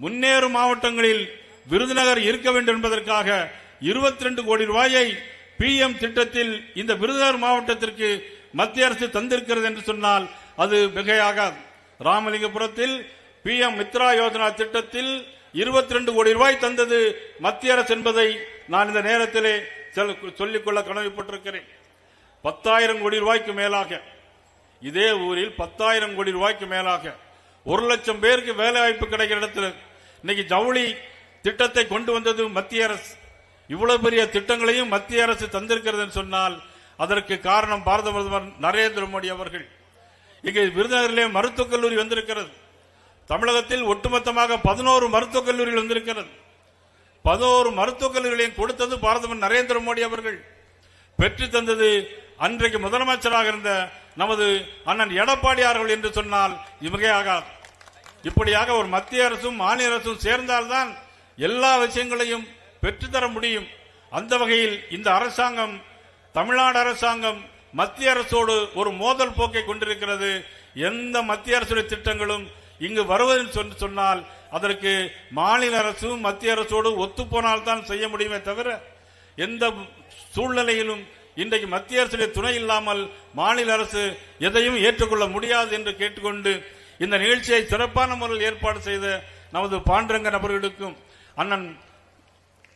முன்னேறும் மாவட்டங்களில் விருதுநகர் இருக்க வேண்டும் என்பதற்காக 22 கோடி ரூபாயை பிஎம் திட்டத்தில் இந்த விருதுநகர் மாவட்டத்திற்கு மத்திய அரசு தந்திருக்கிறது என்று சொன்னால் அது மிகையாகாது. ராமலிங்கபுரத்தில் பிஎம் மித்ரா யோஜனா திட்டத்தில் 22 கோடி ரூபாய் தந்தது மத்திய அரசு என்பதை நான் இந்த நேரத்திலே சொல்லிக்கொள்ள கடமைப்பட்டிருக்கிறேன் பத்தாயிரம் கோடி ரூபாய்க்கு மேலாக இதே ஊரில் பத்தாயிரம் கோடி ரூபாய்க்கு மேலாக ஒரு லட்சம் பேருக்கு வேலை வாய்ப்பு கிடைக்கிற இடத்துல இன்னைக்கு ஜவுளி திட்டத்தை கொண்டு வந்தது மத்திய அரசு. இவ்வளவு பெரிய திட்டங்களையும் மத்திய அரசு தந்திருக்கிறது சொன்னால் அதற்கு காரணம் பாரத பிரதமர் நரேந்திர மோடி அவர்கள். இங்கே விருதுநகரிலே மருத்துவக் கல்லூரி வந்திருக்கிறது. தமிழகத்தில் ஒட்டுமொத்தமாக பதினோரு மருத்துவக் கல்லூரிகள் வந்திருக்கிறது. பதினோரு மருத்துவக் கல்லூரிகளையும் கொடுத்தது பாரதமர் நரேந்திர மோடி அவர்கள். பெற்று தந்தது அன்றைக்கு முதலமைச்சராக இருந்த நமது அண்ணன் எடப்பாடியார்கள் என்று சொன்னால் இவகையாகாது இப்படியாக ஒரு மத்திய அரசும் மாநில அரசும் சேர்ந்தால்தான் எல்லா விஷயங்களையும் பெற்றுத்தர முடியும். அந்த வகையில் இந்த அரசாங்கம் தமிழ்நாடு அரசாங்கம் மத்திய அரசோடு ஒரு மோதல் போக்கை கொண்டிருக்கிறது. எந்த மத்திய அரசுடைய திட்டங்களும் இங்கு வருவதில் சொன்னால் அதற்கு மாநில அரசும் மத்திய அரசோடு ஒத்துப்போனால் தான் செய்ய முடியுமே தவிர எந்த சூழ்நிலையிலும் இன்றைக்கு மத்திய அரசுடைய துணை இல்லாமல் மாநில அரசு எதையும் ஏற்றுக்கொள்ள முடியாது என்று கேட்டுக்கொண்டு இந்த நிகழ்ச்சியை சிறப்பான முறையில் ஏற்பாடு செய்த நமது பாண்டரங்க நபர்களுக்கும் அண்ணன்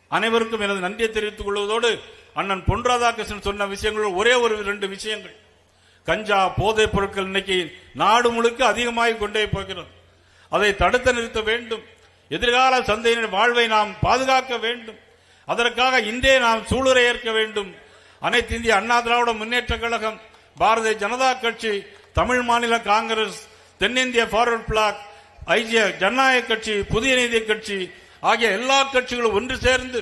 அனைவருக்கும் எனது நன்றியை தெரிவித்துக் கொள்வதோடு அண்ணன் பொன் ராதாகிருஷ்ணன் சொன்ன விஷயங்கள் ஒரே ஒரு ரெண்டு விஷயங்கள். கஞ்சா போதைப் பொருட்கள் இன்னைக்கு நாடு முழுக்க அதிகமாகி கொண்டே போகிறது. அதை தடுத்து நிறுத்த வேண்டும். எதிர்கால சந்தையினர் வாழ்வை நாம் பாதுகாக்க வேண்டும். அதற்காக இன்றே நாம் சூளுரை ஏற்க வேண்டும். அனைத்து இந்திய அண்ணா திராவிட முன்னேற்ற கழகம் பாரதிய ஜனதா கட்சி தமிழ் மாநில காங்கிரஸ் தென்னிந்திய ஃபார்வர்ட் பிளாக் ஐஜிய ஜனநாயக கட்சி புதிய நீதி கட்சி ஆகிய எல்லா கட்சிகளும் ஒன்று சேர்ந்து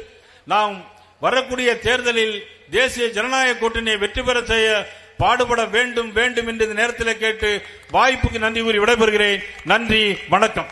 நாம் வரக்கூடிய தேர்தலில் தேசிய ஜனநாயக கூட்டணியை வெற்றி பெற செய்ய பாடுபட வேண்டும் வேண்டும் என்று இந்த நேரத்தில் கேட்டு வாய்ப்புக்கு நன்றி கூறி விடைபெறுகிறேன். நன்றி வணக்கம்.